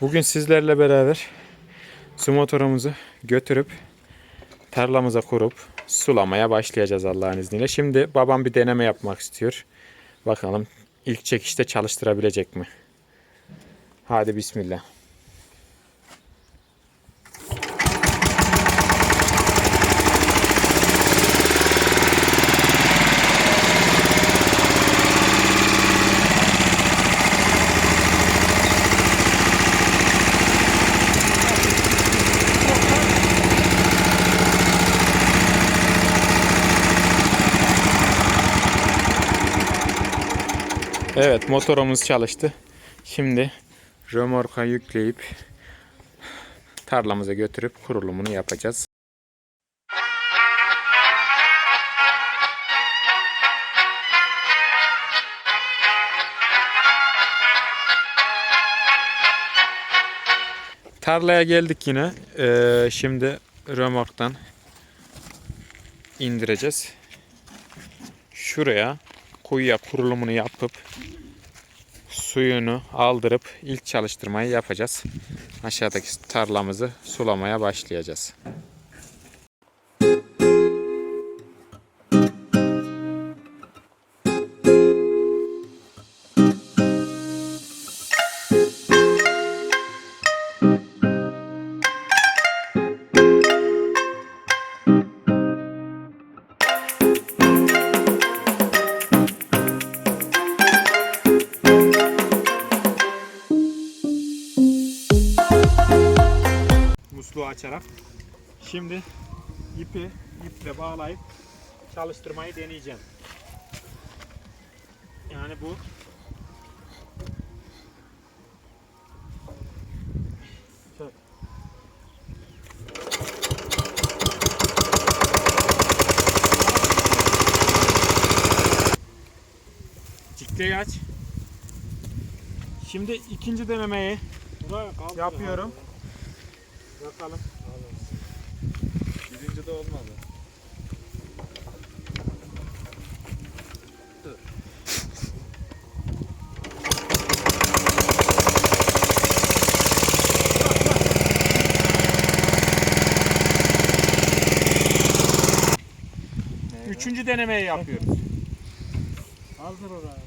Bugün sizlerle beraber su motorumuzu götürüp tarlamıza kurup sulamaya başlayacağız Allah'ın izniyle. Şimdi babam bir deneme yapmak istiyor. Bakalım ilk çekişte çalıştırabilecek mi? Hadi bismillah. Evet motorumuz çalıştı. Şimdi römorka yükleyip tarlamıza götürüp kurulumunu yapacağız. Tarlaya geldik yine. Ee, şimdi römorktan indireceğiz. Şuraya kuyuya kurulumunu yapıp suyunu aldırıp ilk çalıştırmayı yapacağız. Aşağıdaki tarlamızı sulamaya başlayacağız. Açarak. Şimdi ipi iple bağlayıp çalıştırmayı deneyeceğim. Yani bu. Cikleyi aç. Şimdi ikinci denemeyi yapıyorum. Bakalım. Birinci de olmadı. Üçüncü denemeyi yapıyoruz. Hazır oraya.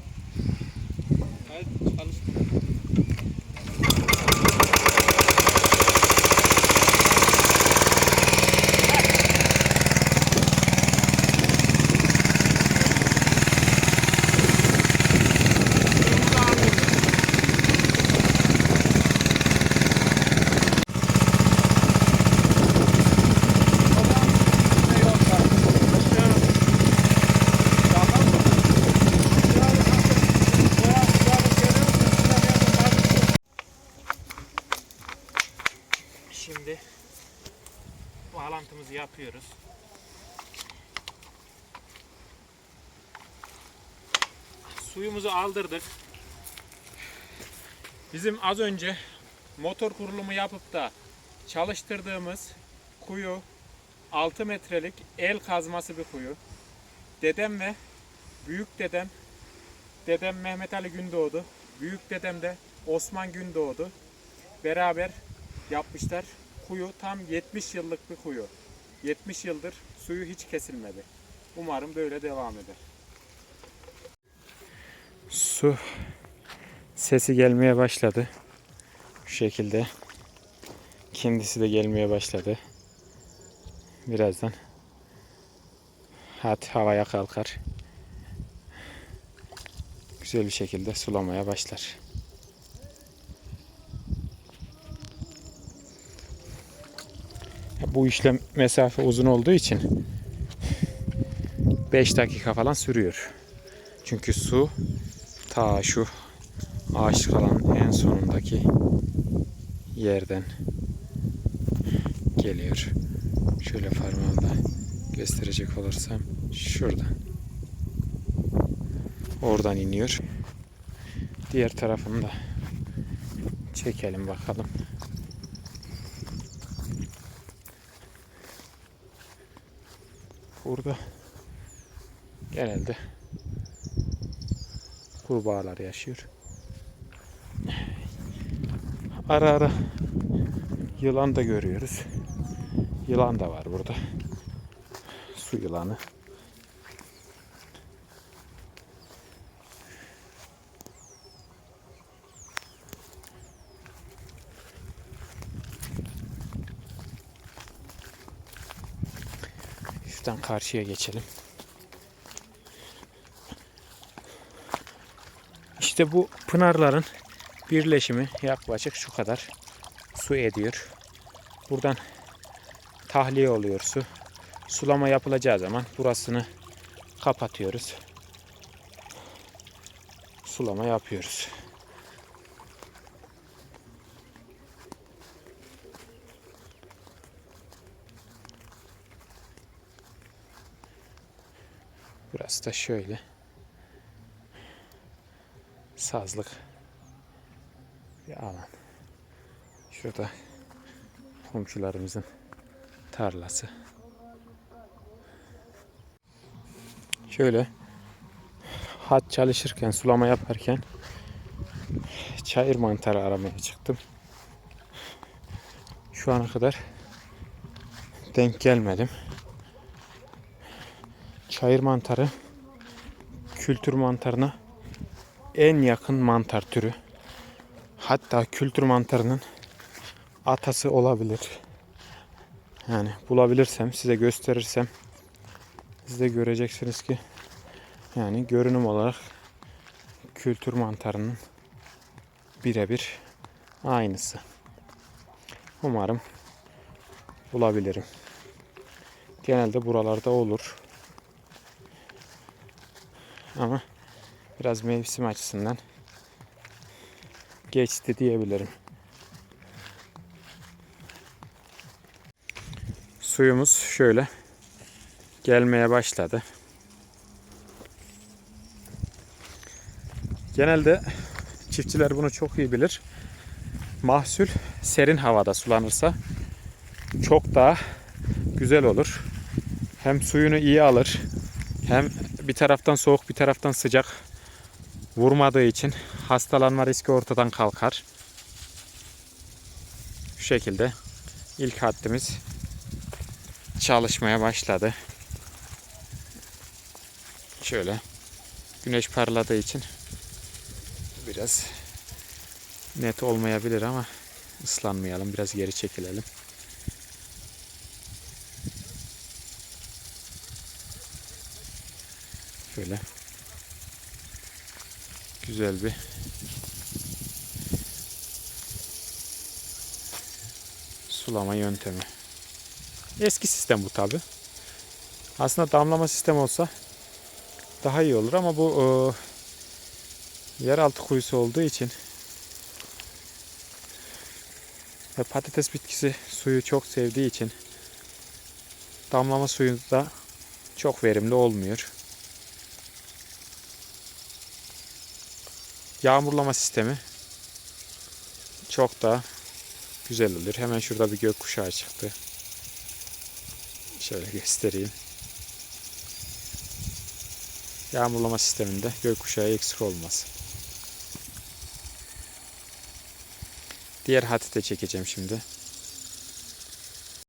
Haydi çalış. Şimdi bağlantımızı yapıyoruz. Suyumuzu aldırdık. Bizim az önce motor kurulumu yapıp da çalıştırdığımız kuyu 6 metrelik el kazması bir kuyu. Dedem ve büyük dedem dedem Mehmet Ali Gündoğdu, büyük dedem de Osman Gündoğdu beraber yapmışlar. Kuyu tam 70 yıllık bir kuyu. 70 yıldır suyu hiç kesilmedi. Umarım böyle devam eder. Su sesi gelmeye başladı. Şu şekilde. Kendisi de gelmeye başladı. Birazdan hat havaya kalkar. Güzel bir şekilde sulamaya başlar. Bu işlem mesafe uzun olduğu için 5 dakika falan sürüyor. Çünkü su ta şu ağaç kalan en sonundaki yerden geliyor. Şöyle parmağımla gösterecek olursam şuradan. Oradan iniyor. Diğer tarafını da çekelim bakalım. Burada genelde kurbağalar yaşıyor. Ara ara yılan da görüyoruz. Yılan da var burada. Su yılanı. Şuradan karşıya geçelim. İşte bu pınarların birleşimi yaklaşık şu kadar su ediyor. Buradan tahliye oluyor su. Sulama yapılacağı zaman burasını kapatıyoruz. Sulama yapıyoruz. Burası da şöyle. Sazlık bir alan. Şurada komşularımızın tarlası. Şöyle hat çalışırken, sulama yaparken çayır mantarı aramaya çıktım. Şu ana kadar denk gelmedim. Çayır mantarı kültür mantarına en yakın mantar türü. Hatta kültür mantarının atası olabilir. Yani bulabilirsem size gösterirsem siz de göreceksiniz ki yani görünüm olarak kültür mantarının birebir aynısı. Umarım bulabilirim. Genelde buralarda olur. Ama biraz mevsim açısından geçti diyebilirim. Suyumuz şöyle gelmeye başladı. Genelde çiftçiler bunu çok iyi bilir. Mahsul serin havada sulanırsa çok daha güzel olur. Hem suyunu iyi alır, hem bir taraftan soğuk bir taraftan sıcak vurmadığı için hastalanma riski ortadan kalkar. Şu şekilde ilk hattimiz çalışmaya başladı. Şöyle güneş parladığı için biraz net olmayabilir ama ıslanmayalım. Biraz geri çekilelim. Şöyle güzel bir sulama yöntemi. Eski sistem bu tabi. Aslında damlama sistemi olsa daha iyi olur ama bu e, yeraltı kuyusu olduğu için ve patates bitkisi suyu çok sevdiği için damlama suyu da çok verimli olmuyor. Yağmurlama sistemi çok daha güzel olur. Hemen şurada bir gökkuşağı çıktı. Şöyle göstereyim. Yağmurlama sisteminde gökkuşağı eksik olmaz. Diğer hati de çekeceğim şimdi.